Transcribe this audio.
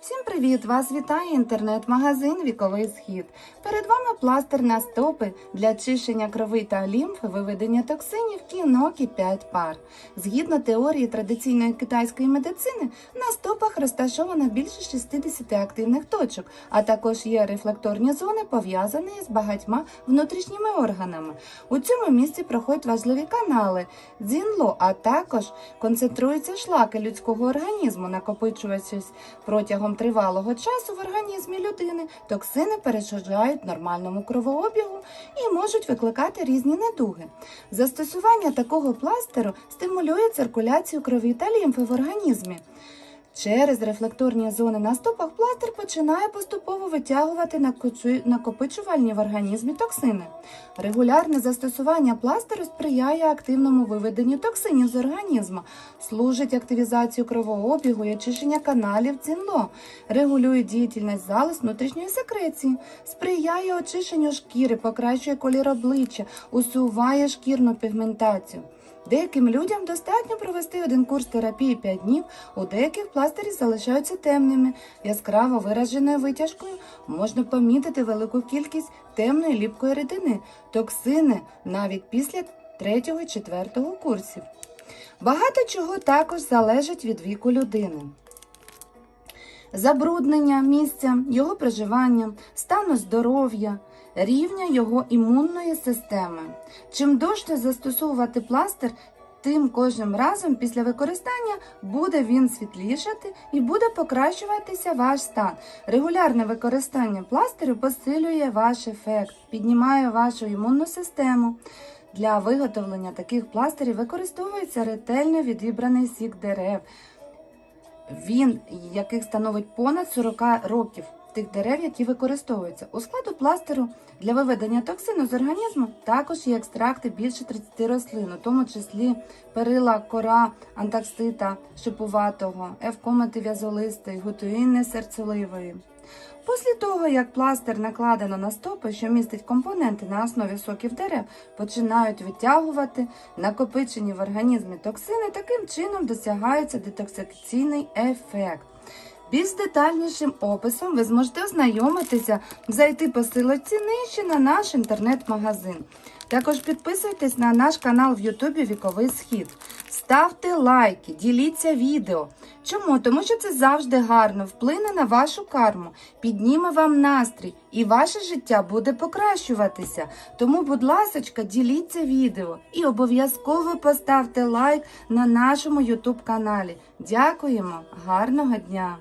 Всім привіт! Вас вітає інтернет-магазин Віковий Схід. Перед вами пластир на стопи для чищення крови та лімфи, виведення токсинів кінокі 5 пар. Згідно теорії традиційної китайської медицини, на стопах розташовано більше 60 активних точок, а також є рефлекторні зони, пов'язані з багатьма внутрішніми органами. У цьому місці проходять важливі канали дзінло, а також концентруються шлаки людського організму, накопичуючись протягом тривалого часу в організмі людини. Токсини перешкоджають нормальному кровообігу і можуть викликати різні недуги. Застосування такого пластиру стимулює циркуляцію крові та лімфи в організмі. Через рефлекторні зони на стопах пластир починає поступово витягувати накопичувальні в організмі токсини. Регулярне застосування пластиру сприяє активному виведенню токсинів з організму, служить активізацію кровообігу і очищення каналів цінло, регулює діяльність залоз внутрішньої секреції, сприяє очищенню шкіри, покращує колір обличчя, усуває шкірну пігментацію. Деяким людям достатньо провести один курс терапії 5 днів, у деяких пластирі залишаються темними. Яскраво вираженою витяжкою можна помітити велику кількість темної ліпкої рідини, токсини навіть після 3-4 курсів. Багато чого також залежить від віку людини. Забруднення місця його проживання, стану здоров'я, рівня його імунної системи. Чим довше застосовувати пластир, тим кожним разом після використання буде він світлішати і буде покращуватися ваш стан. Регулярне використання пластиру посилює ваш ефект, піднімає вашу імунну систему. Для виготовлення таких пластирів використовується ретельно відібраний сік дерев. Він, яких становить понад 40 років тих дерев, які використовуються. У складу пластиру для виведення токсину з організму також є екстракти більше 30 рослин, у тому числі перила, кора, антаксита, шипуватого, евкомети в'язолистої, гутуїни серцеливої. Після того, як пластир накладено на стопи, що містить компоненти на основі соків дерев, починають витягувати накопичені в організмі токсини, таким чином досягається детоксикаційний ефект. Більш детальнішим описом ви зможете ознайомитися, зайти по силочці нижче на наш інтернет-магазин. Також підписуйтесь на наш канал в Ютубі Віковий Схід. Ставте лайки, діліться відео. Чому? Тому що це завжди гарно вплине на вашу карму, підніме вам настрій і ваше життя буде покращуватися. Тому, будь ласочка, діліться відео і обов'язково поставте лайк на нашому YouTube каналі. Дякуємо, гарного дня!